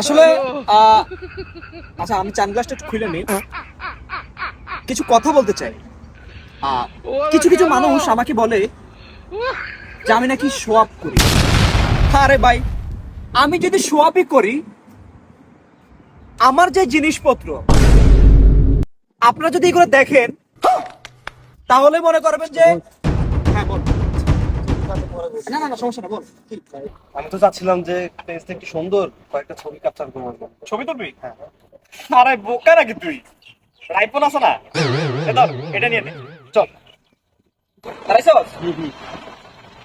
আসলে আচ্ছা আমি চান গ্লাসটা একটু খুলে নিই। কিছু কথা বলতে চাই। কিছু কিছু মানুষ আমাকে বলে যে আমি নাকি শোয়াপ করি। আরে ভাই আমি যদি শোয়াপই করি আমার যে জিনিসপত্র আপনারা যদি এগুলো দেখেন তাহলে মনে করবেন যে হ্যাঁ বল না না না সমস্যা না বল। আমি তো চাচ্ছিলাম যে পেজটা একটু সুন্দর কয়েকটা ছবি ক্যাপচার করব ছবি তুলবি? আরে বোকা নাকি তুই? আইফোন আছে না? এটা নিয়ে নে। চল। দাঁড়াইছ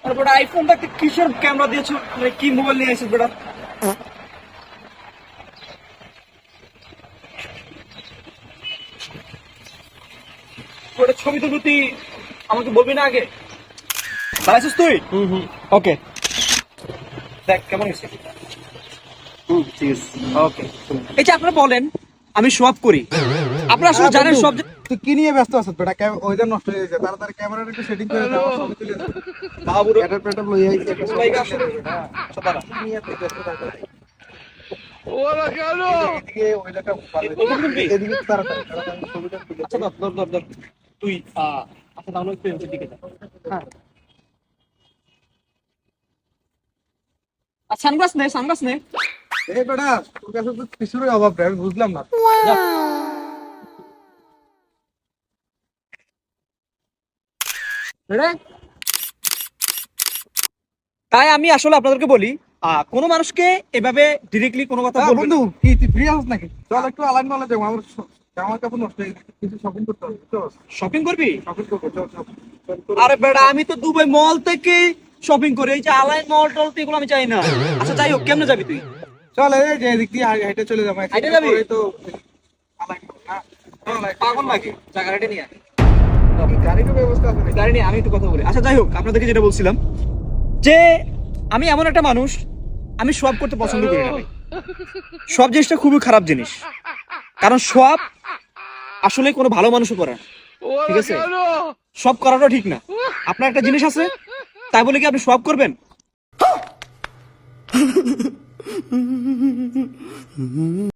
আরে বেটা আইফোনটা একটা কিসের ক্যামেরা দিয়েছ? মানে কি মোবাইল নিয়ে বেটা? ওটা ছবি তুলবি তুই? আমাকে বলবি না আগে? দাঁড়াইছিস তুই? ওকে দেখ কেমন হয়েছে হুম ঠিক আছে। ওকে এই যে আপনারা বলেন আমি সব করি। আপনারা আসলে জানেন সব তুই কি নিয়ে ব্যস্ত আছিস? বেটা ওয়েদার নষ্ট হয়ে গেছে। তাড়াতাড়ি ক্যামেরাটা একটু সেটিং করে দাও তুলে দাও। বাবুরে প্যাটার প্যাটার লই আইছি একটা ছবি সবাইকে আসলে সব দাঁড়া। নিয়ে তুই ব্যস্ত থাকিস? এদিকে এদিকে তাড়াতাড়ি তাড়াতাড়ি ছবিটা তুলে আচ্ছা ধর ধর ধর। তুই আহ, আচ্ছা তাহলে একটু এদিকে দিকে যা। হ্যাঁ। আর সানগ্লাস নে সানগ্লাস নে। এই বেটা তোর কাছে তো কিছুরই অভাব আমি বুঝলাম না। তাই আমি আসলে আপনাদেরকে বলি কোনো মানুষকে এভাবে ডিরেক্টলি কোনো কথা বলবেন বন্ধু কি তুই ফ্রি নাকি? চল একটু আলাইন নলেজ যাব আমার জামা কাপড় নষ্ট হয়ে গেছে কিছু শপিং করতে হবে শপিং করবি? শপিং করব চল। আরে বেড়া আমি তো দুবাই মল থেকে শপিং করে এই যে আলাইন মল টল তো এগুলো আমি চাই না। আচ্ছা যাই হোক কেমনে যাবি তুই? চল এই যে এদিক দিয়ে হাই- হাইটে চলে যাব। হাইটে যাবি? তো আলাইন মল, পাগল লাগে জায়গাটা নিয়ে আয়। ব্যবস্থা আছে নাকি? গাড়ি নিয়ে আমি একটু কথা বলি। আচ্ছা যাই হোক আপনাদেরকে যেটা বলছিলাম যে আমি এমন একটা মানুষ আমি সব করতে পছন্দ করি না সব জিনিসটা খুবই খারাপ জিনিস। কারণ সব আসলে কোনো ভালো মানুষও করে না। ঠিক আছে? সব করাটা ঠিক না। আপনার একটা জিনিস আছে তাই বলে কি আপনি সব করবেন?